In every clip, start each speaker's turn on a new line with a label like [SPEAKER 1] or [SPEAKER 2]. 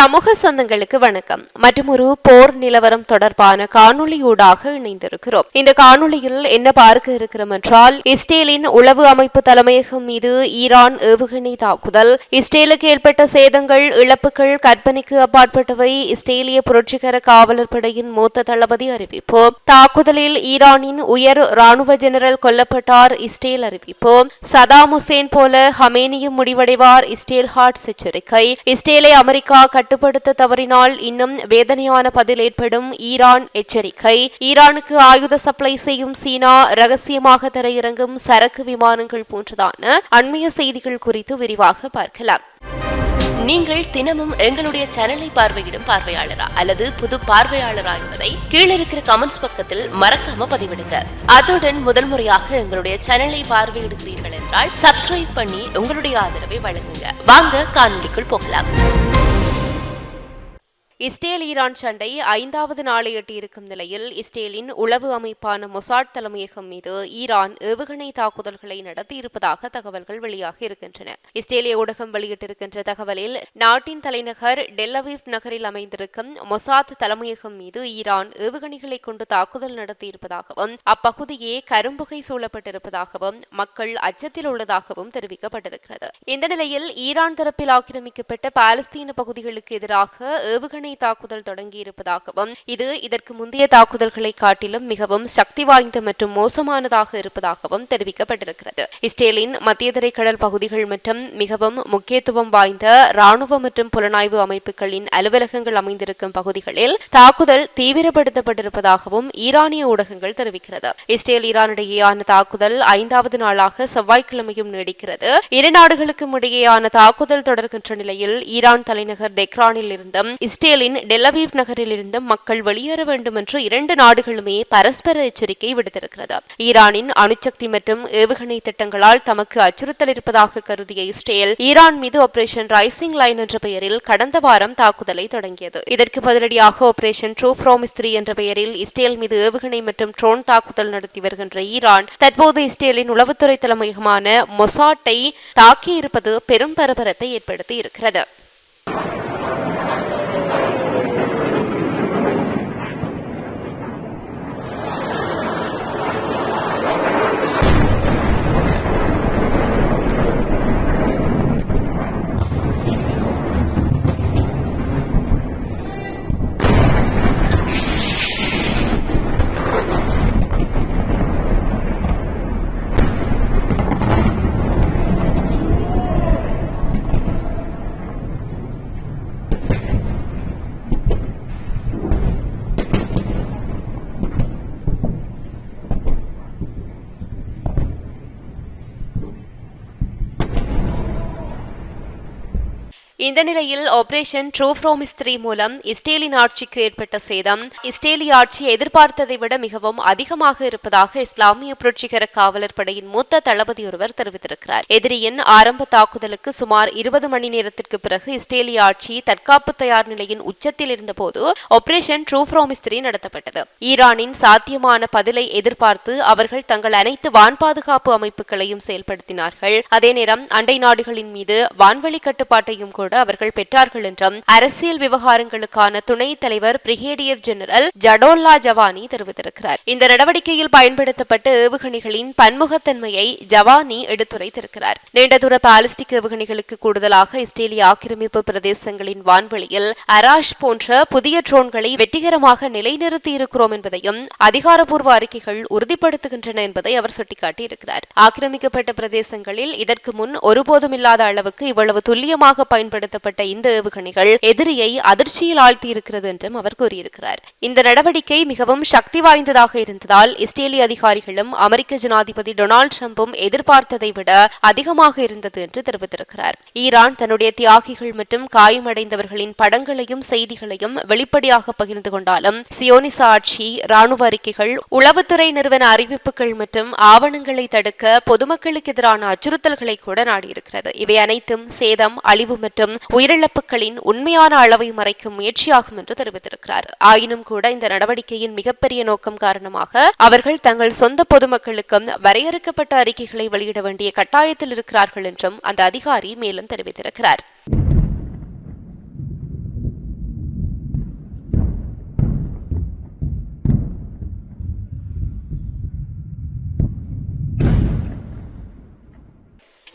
[SPEAKER 1] சமூக சொந்தங்களுக்கு வணக்கம். மற்றும் ஒரு போர் நிலவரம் தொடர்பான காணொளியூடாக இணைந்திருக்கிறோம். இந்த காணொளியில் என்ன பார்க்க இருக்கிறோம் என்றால் இஸ்ரேலின் உளவு அமைப்பு தலைமையகம் மீது ஈரான் ஏவுகணை தாக்குதல் இஸ்ரேலுக்கு ஏற்பட்ட சேதங்கள் இழப்புகள் கற்பனைக்கு அப்பாற்பட்டவை இஸ்ரேலிய புரட்சிகர காவலர் படையின் மூத்த தளபதி அறிவிப்பு தாக்குதலில் ஈரானின் உயர் ராணுவ ஜெனரல் கொல்லப்பட்டார் இஸ்ரேல் அறிவிப்பு சதாம் ஹுசேன் போல ஹமேனியும் முடிவடைவார் இஸ்ரேல் ஹார்ட்ஸ் எச்சரிக்கை இஸ்ரேலை அமெரிக்கா கட்ட கட்டுப்படுத்த தவறினால் இன்னும் வேதனையான பதில் ஏற்படும் ஈரான் எச்சரிக்கை. ஈரானுக்கு ஆயுத சப்ளை செய்யும் சீனா ரகசியமாக தரையிறங்கும் சரக்கு விமானங்கள் போன்றதான அண்மைய செய்திகள் குறித்து விரிவாக பார்க்கலாம். நீங்கள் தினமும் எங்களுடைய சேனலை பார்வையிடும் பார்வையாளரா அல்லது புது பார்வையாளரா என்பதை கீழே இருக்கிற கமெண்ட்ஸ் பக்கத்தில் மறக்காம பதிவிடுங்க. அத்துடன் முதல் முறையாக எங்களுடைய சேனலை பார்வையிடுகிறீர்கள் என்றால் சப்ஸ்கிரைப் பண்ணி உங்களுடைய ஆதரவை வழங்குங்க. வாங்க காணொலிக்குள் போகலாம். இஸ்ரேல் ஈரான் சண்டை ஐந்தாவது நாளை எட்டியிருக்கும் நிலையில் இஸ்ரேலின் உளவு அமைப்பான மொசாட் தலைமையகம் மீது ஈரான் ஏவுகணை தாக்குதல்களை நடத்தியிருப்பதாக தகவல்கள் வெளியாகி இருக்கின்றன. இஸ்ரேலிய ஊடகம் வெளியிட்டிருக்கின்ற தகவலில் நாட்டின் தலைநகர் டெல்லவீவ் நகரில் அமைந்திருக்கும் மொசாத் தலைமையகம் மீது ஈரான் ஏவுகணைகளை கொண்டு தாக்குதல் நடத்தியிருப்பதாகவும் அப்பகுதியே கரும்புகை சூழப்பட்டிருப்பதாகவும் மக்கள் அச்சத்தில் உள்ளதாகவும் தெரிவிக்கப்பட்டிருக்கிறது. இந்த நிலையில் ஈரான் தரப்பில் ஆக்கிரமிக்கப்பட்ட பாலஸ்தீன பகுதிகளுக்கு எதிராக ஏவுகணை ஏவுகணை தாக்குதல் தொடங்கியிருப்பதாகவும் இது இதற்கு முந்தைய தாக்குதல்களை காட்டிலும் மிகவும் சக்தி வாய்ந்த மற்றும் மோசமானதாக இருப்பதாகவும் தெரிவிக்கப்பட்டிருக்கிறது. இஸ்ரேலின் மத்திய திரைக்கடல் பகுதிகள் மற்றும் மிகவும் முக்கியத்துவம் வாய்ந்த ராணுவ மற்றும் புலனாய்வு அமைப்புகளின் அலுவலகங்கள் அமைந்திருக்கும் பகுதிகளில் தாக்குதல் தீவிரப்படுத்தப்பட்டிருப்பதாகவும் ஈரானிய ஊடகங்கள் தெரிவிக்கிறது. இஸ்ரேல் ஈரான் இடையேயான தாக்குதல் ஐந்தாவது நாளாக செவ்வாய்க்கிழமையும் நீடிக்கிறது. இரு நாடுகளுக்கும் இடையேயான தாக்குதல் தொடர்கின்ற நிலையில் ஈரான் தலைநகர் டெக்ரானில் இருந்தும் இஸ்ரேல் இஸ்ரேலின் டெலவீவ் நகரிலிருந்து மக்கள் வெளியேற வேண்டும் என்று இரண்டு நாடுகளுமே பரஸ்பர எச்சரிக்கை விடுத்திருக்கிறது. ஈரானின் அணுசக்தி மற்றும் ஏவுகணை திட்டங்களால் தமக்கு அச்சுறுத்தல் இருப்பதாக கருதிய இஸ்ரேல் ஈரான் மீது ஆபரேஷன் ரைசிங் லைன் என்ற பெயரில் கடந்த வாரம் தாக்குதலை தொடங்கியது. இதற்கு பதிலடியாக ஆபரேஷன் ட்ரூ த்ரீ என்ற பெயரில் இஸ்ரேல் மீது ஏவுகணை மற்றும் ட்ரோன் தாக்குதல் நடத்தி வருகின்ற ஈரான் தற்போது இஸ்ரேலின் உளவுத்துறை தலைமையகமான மொசாட்டை தாக்கியிருப்பது பெரும் பரபரப்பை ஏற்படுத்தி இருக்கிறது இந்த நிலையில் ஆபரேஷன் ட்ரோஃப்ரோமிஸ் த்ரீ மூலம் இஸ்ரேலின் ஆட்சிக்கு ஏற்பட்ட சேதம் இஸ்ரேலிய ஆட்சி எதிர்பார்த்ததை விட மிகவும் அதிகமாக இருப்பதாக இஸ்லாமிய புரட்சிகர காவலர் படையின் மூத்த தளபதி ஒருவர் தெரிவித்திருக்கிறார். எதிரியின் ஆரம்ப தாக்குதலுக்கு சுமார் இருபது மணி நேரத்திற்கு பிறகு இஸ்ரேலிய ஆட்சி தற்காப்பு தயார் நிலையின் உச்சத்தில் இருந்தபோது ஆபரேஷன் ட்ரூஃப்ரோமிஸ் த்ரீ நடத்தப்பட்டது. ஈரானின் சாத்தியமான பதிலை எதிர்பார்த்து அவர்கள் தங்கள் அனைத்து வான் பாதுகாப்பு அமைப்புகளையும் செயல்படுத்தினார்கள். அதே நேரம் அண்டை நாடுகளின் மீது வான்வழி கட்டுப்பாட்டையும் கூட கூட அவர்கள் பெற்றார்கள் என்றும் அரசியல் விவகாரங்களுக்கான துணைத் தலைவர் பிரிகேடியர் ஜெனரல் ஜடோல்லா ஜவானி தெரிவித்திருக்கிறார். இந்த நடவடிக்கையில் பயன்படுத்தப்பட்ட ஏவுகணைகளின் பன்முகத்தன்மையை ஜவானி எடுத்துரைத்திருக்கிறார். நீண்ட தூர பாலிஸ்டிக் ஏவுகணைகளுக்கு கூடுதலாக இஸ்ரேலிய ஆக்கிரமிப்பு பிரதேசங்களின் வான்வெளியில் அராஷ் போன்ற புதிய ட்ரோன்களை வெற்றிகரமாக நிலைநிறுத்தி இருக்கிறோம் என்பதையும் அதிகாரப்பூர்வ அறிக்கைகள் உறுதிப்படுத்துகின்றன என்பதை அவர் சுட்டிக்காட்டியிருக்கிறார். ஆக்கிரமிக்கப்பட்ட பிரதேசங்களில் இதற்கு முன் ஒருபோதும் இல்லாத அளவுக்கு இவ்வளவு துல்லியமாக பயன்படுத்த பயன்படுத்தப்பட்ட இந்த ஏவுகணைகள் எதிரியை அதிர்ச்சியில் ஆழ்த்தியிருக்கிறது என்றும் அவர் கூறியிருக்கிறார். இந்த நடவடிக்கை மிகவும் சக்தி வாய்ந்ததாக இருந்ததால் இஸ்ரேலிய அதிகாரிகளும் அமெரிக்க ஜனாதிபதி டொனால்டு ட்ரம்பும் எதிர்பார்த்ததை விட அதிகமாக இருந்தது என்று தெரிவித்திருக்கிறார். ஈரான் தன்னுடைய தியாகிகள் மற்றும் காயமடைந்தவர்களின் படங்களையும் செய்திகளையும் வெளிப்படையாக பகிர்ந்து கொண்டாலும் சியோனிச ஆட்சி ராணுவ அறிக்கைகள் உளவுத்துறை நிறுவன அறிவிப்புகள் மற்றும் ஆவணங்களை தடுக்க பொதுமக்களுக்கு எதிரான அச்சுறுத்தல்களை கூட நாடியிருக்கிறது. இவை அனைத்தும் சேதம் அழிவு மற்றும் மற்றும் உயிரிழப்புகளின் உண்மையான அளவை மறைக்கும் முயற்சியாகும் என்று தெரிவித்திருக்கிறார். ஆயினும் கூட இந்த நடவடிக்கையின் மிகப்பெரிய நோக்கம் காரணமாக அவர்கள் தங்கள் சொந்த பொதுமக்களுக்கும் வரையறுக்கப்பட்ட அறிக்கைகளை வெளியிட வேண்டிய கட்டாயத்தில் இருக்கிறார்கள் என்றும் அந்த அதிகாரி மேலும் தெரிவித்திருக்கிறார்.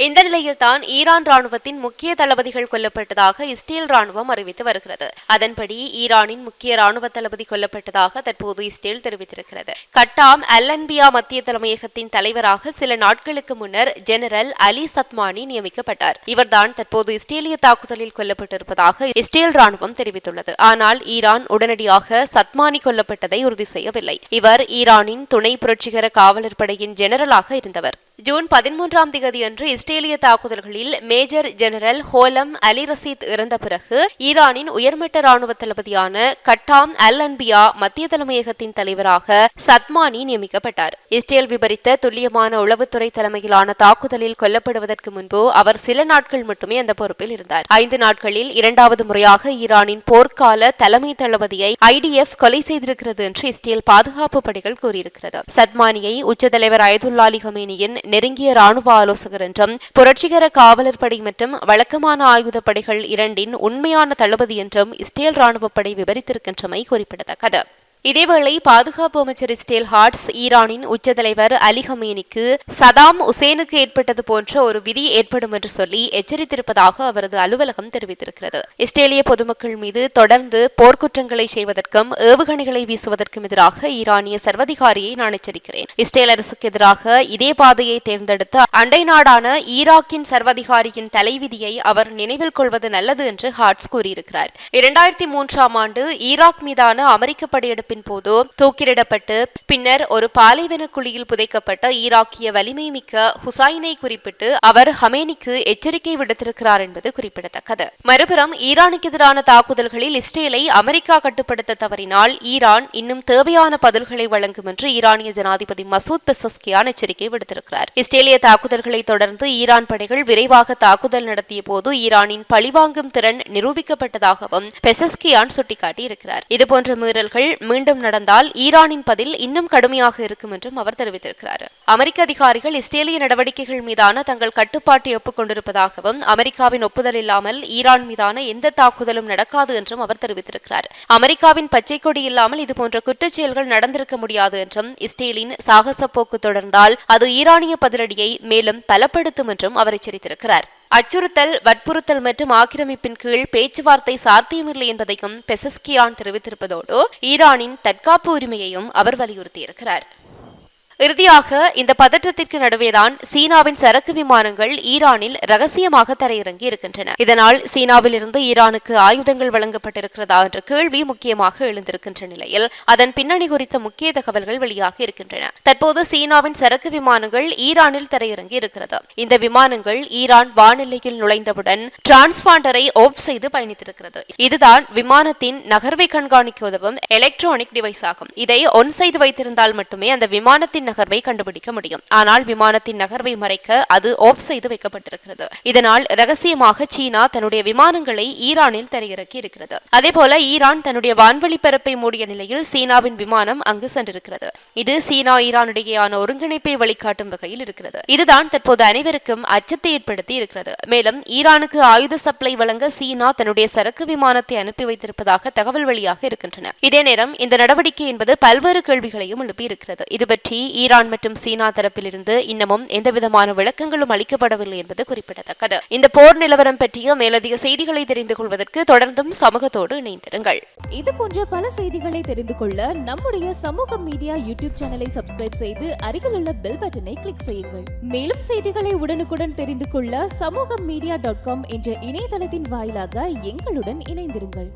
[SPEAKER 1] இந்த நிலையில்தான் ஈரான் ராணுவத்தின் முக்கிய தளபதிகள் கொல்லப்பட்டதாக இஸ்ரேல் ராணுவம் அறிவித்து வருகிறது. அதன்படி ஈரானின் முக்கிய ராணுவ தளபதி கொல்லப்பட்டதாக தற்போது இஸ்ரேல் தெரிவித்திருக்கிறது. கட்டாம் அல்லன்பியா மத்திய தலைமையகத்தின் தலைவராக சில நாட்களுக்கு முன்னர் ஜெனரல் அலி சத்மானி நியமிக்கப்பட்டார். இவர்தான் தற்போது இஸ்ரேலிய தாக்குதலில் கொல்லப்பட்டிருப்பதாக இஸ்ரேல் ராணுவம் தெரிவித்துள்ளது. ஆனால் ஈரான் உடனடியாக சத்மானி கொல்லப்பட்டதை உறுதி செய்யவில்லை. இவர் ஈரானின் துணை புரட்சிகர காவலர் படையின் ஜெனரலாக இருந்தவர். ஜூன் பதிமூன்றாம் தேதியன்று இஸ்ரேலிய தாக்குதல்களில் major general Gholam Ali Rashid இறந்த பிறகு ஈரானின் உயர்மட்ட ராணுவ தளபதியான கட்டாம் அல் அன்பியா மத்திய தலைமையகத்தின் தலைவராக சத்மானி நியமிக்கப்பட்டார். இஸ்ரேல் விபரித்த துல்லியமான உளவுத்துறை தலைமையிலான தாக்குதலில் கொல்லப்படுவதற்கு முன்பு அவர் சில நாட்கள் மட்டுமே அந்த பொறுப்பில் இருந்தார். ஐந்து நாட்களில் இரண்டாவது முறையாக ஈரானின் போர்க்கால தலைமை தளபதியை ஐடிஎஃப் கொலை செய்திருக்கிறது என்று இஸ்ரேல் பாதுகாப்பு படைகள் கூறியிருக்கிறது. சத்மானியை உச்ச தலைவர் அயதுல்லா அலி ஹமேனியின் நெருங்கிய ராணுவ ஆலோசகர் என்றும் புரட்சிகர காவலர் படை மற்றும் வழக்கமான ஆயுத படைகள் இரண்டின் உண்மையான தளபதி என்றும் இஸ்ரேல் ராணுவப்படை விவரித்திருக்கின்றமை குறிப்பிடத்தக்கது. இதேவேளை பாதுகாப்பு அமைச்சர் ஸ்டேல் ஹார்ட்ஸ் ஈரானின் உச்ச தலைவர் அலி ஹமேனிக்கு சதாம் உசேனுக்கு ஏற்பட்டது போன்ற ஒரு விதி ஏற்படும் என்று சொல்லி எச்சரித்திருப்பதாக அவரது அலுவலகம் தெரிவித்திருக்கிறது. இஸ்ரேலிய பொதுமக்கள் மீது தொடர்ந்து போர்க்குற்றங்களை செய்வதற்கும் ஏவுகணைகளை வீசுவதற்கும் எதிராக ஈரானிய சர்வதிகாரியை நான் எச்சரிக்கிறேன். இஸ்ரேல் அரசுக்கு எதிராக இதே பாதையை தேர்ந்தெடுத்த அண்டை நாடான ஈராக்கின் சர்வதிகாரியின் தலைவிதியை அவர் நினைவில் கொள்வது நல்லது என்று ஹார்ட்ஸ் கூறியிருக்கிறார். இரண்டாயிரத்தி மூன்றாம் ஆண்டு ஈராக் மீதான அமெரிக்க படையெடுப்பின் போது தூக்கிலிடப்பட்டு பின்னர் ஒரு பாலைவன குழியில் புதைக்கப்பட்ட ஈராக்கிய வலிமை மிக்க ஹுசைனை குறிப்பிட்டு அவர் ஹமேனிக்கு எச்சரிக்கை விடுத்திருக்கிறார் என்பது குறிப்பிடத்தக்கது. மறுபுறம் ஈரானுக்கு எதிரான தாக்குதல்களில் இஸ்ரேலை அமெரிக்கா கட்டுப்படுத்த தவறினால் ஈரான் இன்னும் தேவையான பதில்களை வழங்கும் என்று ஈரானிய ஜனாதிபதி மசூத் பெசஸ்கியான் எச்சரிக்கை விடுத்திருக்கிறார். இஸ்ரேலிய தாக்குதல்களை தொடர்ந்து ஈரான் படைகள் விரைவாக தாக்குதல் நடத்திய போது ஈரானின் பழிவாங்கும் திறன் நிரூபிக்கப்பட்டதாகவும் பெசஸ்கியான் சுட்டிக்காட்டியிருக்கிறார். இதுபோன்ற மீறல்கள் மீண்டும் நடந்தால் ஈரானின் பதில் இன்னும் கடுமையாக இருக்கும் என்றும் அவர் தெரிவித்திருக்கிறார். அமெரிக்க அதிகாரிகள் இஸ்ரேலிய நடவடிக்கைகள் மீதான தங்கள் கட்டுப்பாட்டை ஒப்புக்கொண்டிருப்பதாகவும் அமெரிக்காவின் ஒப்புதல் இல்லாமல் ஈரான் மீதான எந்த தாக்குதலும் நடக்காது என்றும் அவர் தெரிவித்திருக்கிறார். அமெரிக்காவின் பச்சை கொடி இல்லாமல் இதுபோன்ற குற்றச்செயல்கள் நடந்திருக்க முடியாது என்றும் இஸ்ரேலின் சாகச போக்கு தொடர்ந்தால் அது ஈரானிய பதிலடியை மேலும் பலப்படுத்தும் என்றும் அவர் எச்சரித்திருக்கிறார். அச்சுறுத்தல் வற்புறுத்தல் மற்றும் ஆக்கிரமிப்பின் கீழ் பேச்சுவார்த்தை சாத்தியமில்லை என்பதையும் பெசஸ்கியான் தெரிவித்திருப்பதோடு ஈரானின் தற்காப்பு உரிமையையும் அவர் வலியுறுத்தியிருக்கிறார். இறுதியாக இந்த பதற்றத்திற்கு நடுவேதான் சீனாவின் சரக்கு விமானங்கள் ஈரானில் ரகசியமாக தரையிறங்கி இருக்கின்றன. இதனால் சீனாவில் இருந்து ஈரானுக்கு ஆயுதங்கள் வழங்கப்பட்டிருக்கிறதா என்ற கேள்வி முக்கியமாக எழுந்திருக்கின்ற நிலையில் அதன் பின்னணி குறித்த முக்கிய தகவல்கள் வெளியாக இருக்கின்றன. தற்போது சீனாவின் சரக்கு விமானங்கள் ஈரானில் தரையிறங்கி இருக்கிறது. இந்த விமானங்கள் ஈரான் வானிலையில் நுழைந்தவுடன் டிரான்ஸ்பாண்டரை ஆஃப் செய்து பயணித்திருக்கிறது. இதுதான் விமானத்தின் நகர்வை கண்காணிக்க உதவும் எலக்ட்ரானிக் டிவைஸ் ஆகும். இதை ஒன் செய்து வைத்திருந்தால் மட்டுமே அந்த விமானத்தின் விமானத்தின் நகர்வை கண்டுபிடிக்க முடியும். ஆனால் விமானத்தின் நகர்வை மறைக்க அது ஆஃப் செய்து வைக்கப்பட்டிருக்கிறது. இதனால் ரகசியமாக சீனா தன்னுடைய விமானங்களை ஈரானில் தரையிறக்கி இருக்கிறது. அதே போல ஈரான் தன்னுடைய வான்வழி பரப்பை மூடிய நிலையில் சீனாவின் விமானம் அங்கு சென்றிருக்கிறது. இது சீனா ஈரான் இடையேயான ஒருங்கிணைப்பை வழிகாட்டும் வகையில் இருக்கிறது. இதுதான் தற்போது அனைவருக்கும் அச்சத்தை ஏற்படுத்தி இருக்கிறது. மேலும் ஈரானுக்கு ஆயுத சப்ளை வழங்க சீனா தன்னுடைய சரக்கு விமானத்தை அனுப்பி வைத்திருப்பதாக தகவல் வழியாக இருக்கின்றன. இதே நேரம் இந்த நடவடிக்கை என்பது பல்வேறு கேள்விகளையும் எழுப்பியிருக்கிறது. இது பற்றி ஈரான் மற்றும் சீனா தரப்பிலிருந்து இன்னமும் எந்தவிதமான விளக்கங்களும் அளிக்கப்படவில்லை என்பது குறிப்பிடத்தக்கது. இந்த போர் நிலவரம் பற்றிய மேலதிக செய்திகளை தெரிந்து கொள்வதற்கு தொடர்ந்தும் சமூகத்தோடு இணைந்திருங்கள்.
[SPEAKER 2] இது போன்ற பல செய்திகளை தெரிந்து கொள்ள நம்முடைய சமூக மீடியா யூடியூப் சேனலை சப்ஸ்கிரைப் செய்து அருகில் உள்ள பெல் பட்டனை கிளிக் செய்யுங்கள். மேலும் செய்திகளை உடனுக்குடன் தெரிந்து கொள்ள சமூக மீடியா டாட் காம் என்ற இணையதளத்தின் வாயிலாக எங்களுடன் இணைந்திருங்கள்.